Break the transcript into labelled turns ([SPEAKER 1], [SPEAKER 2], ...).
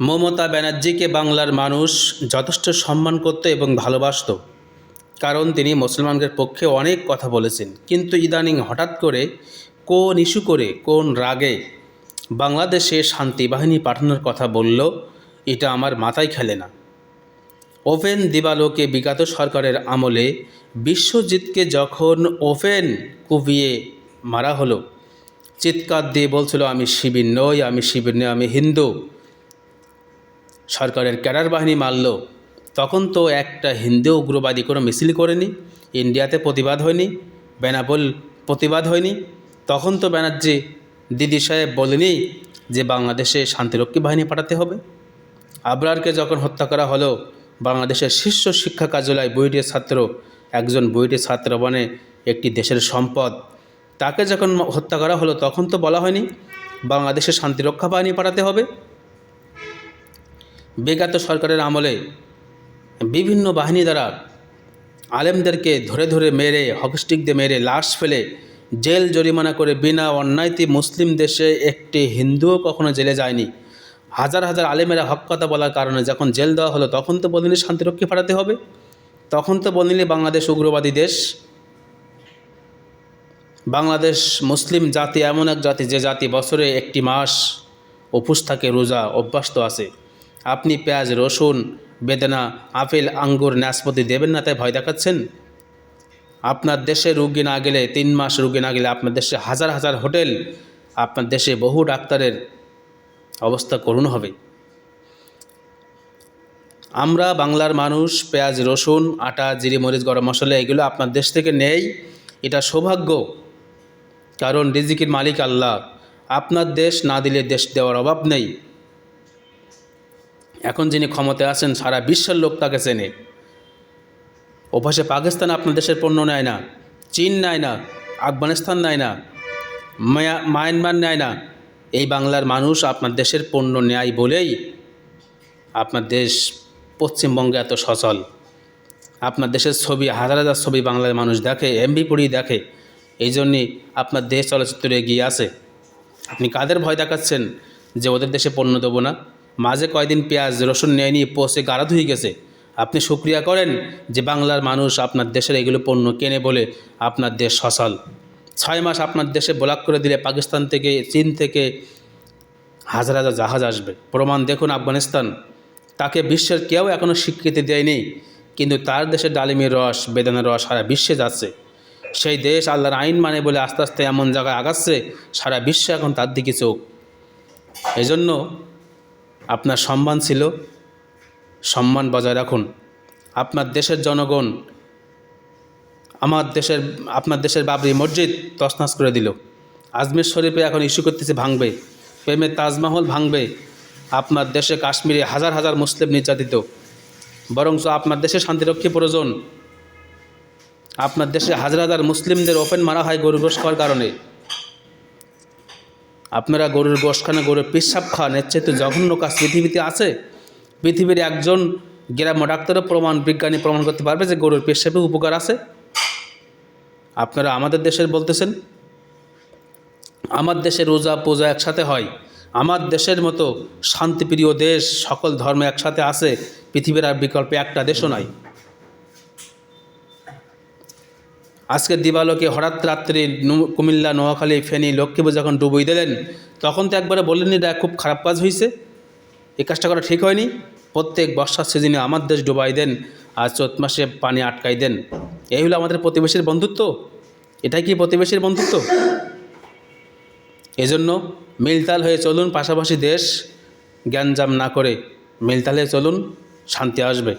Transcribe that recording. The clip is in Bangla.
[SPEAKER 1] মমতা ব্যানার্জিকে বাংলার মানুষ যথেষ্ট সম্মান করত এবং ভালোবাসত। কারণ তিনি মুসলমানদের পক্ষে অনেক কথা বলেছেন। কিন্তু ইদানিং হঠাৎ করে কোন ইস্যু করে, কোন রাগে বাংলাদেশে শান্তি বাহিনী পাঠানোর কথা বলল, এটা আমার মাথায় খেলে না। ওভেন দিবালোকে বিগত সরকারের আমলে বিশ্বজিৎকে যখন ওভেন কুবিয়ে মারা হলো, চিৎকার দিয়ে বলছিল, আমি শিবির নই, আমি শিবির নই, আমি হিন্দু। সরকারের ক্যাডার বাহিনী মারল, তখন তো একটা হিন্দু উগ্রবাদী কোনো মিছিল করেনি, ইন্ডিয়াতে প্রতিবাদ হয়নি, বেনাপোল প্রতিবাদ হয়নি, তখন তো ব্যানার্জি দিদি সাহেব বলেনি যে বাংলাদেশে শান্তিরক্ষী বাহিনী পাঠাতে হবে। আবরারকে যখন হত্যা করা হলো, বাংলাদেশের শীর্ষ শিক্ষা কার্যালয় বুয়েটের ছাত্র, একজন বুয়েটের ছাত্র বনে একটি দেশের সম্পদ, তাকে যখন হত্যা করা হলো, তখন তো বলা হয়নি, বাংলাদেশে শান্তিরক্ষা বাহিনী পাঠাতে হবে। বিগত সরকারের আমলে বিভিন্ন বাহিনী দ্বারা আলেমদেরকে ধরে ধরে মেরে হকস্টিক দিয়ে মেরে, লাশ ফেলে, জেল জরিমানা করে বিনা অন্যায়তে মুসলিম দেশে একটি হিন্দুও কখনো জেলে যায়নি। হাজার হাজার আলেমেরা হক কথা বলার কারণে যখন জেল দেওয়া হলো, তখন তো বলিনি শান্তিরক্ষী পাঠাতে হবে। তখন তো বলিনি বাংলাদেশ উগ্রবাদী দেশ। বাংলাদেশ মুসলিম জাতি এমন এক জাতি যে জাতি বছরে একটি মাস উপোস থাকে, রোজা অভ্যস্ত আছে। আপনি পেঁয়াজ, রসুন, বেদনা, আপেল, আঙ্গুর, নাশপাতি দেবেন না তাই ভয় দেখাচ্ছেন? আপনার দেশে রুগী না গেলে, তিন মাস রুগী না গেলে আপনার দেশে হাজার হাজার হোটেল, আপনার দেশে বহু ডাক্তারের অবস্থা করুণ হবে। আমরা বাংলার মানুষ, পেঁয়াজ, রসুন, আটা, জিরে, মরিচ, গরম মশলা, এগুলো আপনার দেশ থেকে নেই। এটা সৌভাগ্য। কারণ রিজিকের মালিক আল্লাহ। আপনার দেশ না দিলে দেশ দেওয়ার অভাব নেই। এখন যিনি ক্ষমতায় আছেন, সারা বিশ্বের লোক তাকে চেনে। ওপাশে পাকিস্তান আপনার দেশের পণ্য নেয় না, চীন নেয় না, আফগানিস্তান নেয় না, মায়া- মায়ানমার নেয় না। এই বাংলার মানুষ আপনার দেশের পণ্য নেয় বলেই আপনার দেশ পশ্চিমবঙ্গে এত সচল। আপনার দেশের ছবি, হাজার হাজার ছবি বাংলার মানুষ দেখে এমবি পড়িয়ে দেখে। এই জন্যই আপনার দেশ চলচ্চিত্রে এগিয়ে আছে। আপনি কাদের ভয় দেখাচ্ছেন যে ওদের দেশে পণ্য দেবো না? মাঝে কয়দিন পেঁয়াজ, রসুন নেয়নি পচে গাড়া ধুয়ে গেছে। আপনি সুক্রিয়া করেন যে বাংলার মানুষ আপনার দেশের এগুলো পণ্য কেনে বলে আপনার দেশ সচল। ছয় মাস আপনার দেশে ব্লক করে দিলে পাকিস্তান থেকে, চীন থেকে হাজার হাজার জাহাজ আসবে। প্রমাণ দেখুন আফগানিস্তান। তাকে বিশ্বের কেউ এখনও স্বীকৃতি দেয়নি, কিন্তু তার দেশে ডালিমের রস, বেদানার রস সারা বিশ্বে যাচ্ছে। সেই দেশ আল্লাহর আইন মানে বলে আস্তে আস্তে এমন জায়গায় আগাচ্ছে, সারা বিশ্বে এখন তার দিকে চোখ। এজন্য আপনার সম্মান ছিল। সম্মান বজায় রাখুন। আপনার দেশের জনগণ আমার দেশের, আপনার দেশের বাবরি মসজিদ তছনছ করে দিল। আজমির শরীফে এখন ইস্যু করতেছে ভাঙবে। প্রেমের তাজমহল ভাঙবে। আপনার দেশে কাশ্মীরে হাজার হাজার মুসলিম নির্যাতিত। বরঞ্চ আপনার দেশে শান্তিরক্ষী প্রয়োজন। আপনার দেশে হাজার হাজার মুসলিমদের ওপেন মারা হয় গরু খাওয়ার কারণে। আপনারা গরুর গোশ গরুর পিসাব খান এর চেয়ে জঘন্য কাজ পৃথিবীতে আছে। পৃথিবীর একজন গ্রাম্য ডাক্তারও প্রমাণ, বিজ্ঞানী প্রমাণ করতে পারবে যে গরুর পেশাবে উপকার আছে। আপনারা আমাদের দেশের বলতেছেন, আমার দেশে রোজা, পূজা একসাথে হয়। আমার দেশের মতো শান্তিপ্রিয় দেশ সকল ধর্ম একসাথে আছে, পৃথিবীর আর বিকল্পে একটা দেশও নাই। আজকে দিবালোকে হঠাৎ রাত্রি কুমিল্লা, নোয়াখালী, ফেনী, লক্ষ্মীপুর যখন ডুবুই দিলেন, তখন তো একবারে বললেন এটা খুব খারাপ কাজ হয়েছে এই কাজটা করা ঠিক হয়নি। প্রত্যেক বর্ষার সিজনে আমার দেশ ডুবাই দেন আর চৈত মাসে পানি আটকাই দেন। এই হলো আমাদের প্রতিবেশীর বন্ধুত্ব। এটাই কি প্রতিবেশীর বন্ধুত্ব? এজন্য মিলতাল হয়ে চলুন পাশাপাশি দেশ। জ্ঞানজাম না করে মিলতাল হয়ে চলুন, শান্তি আসবে।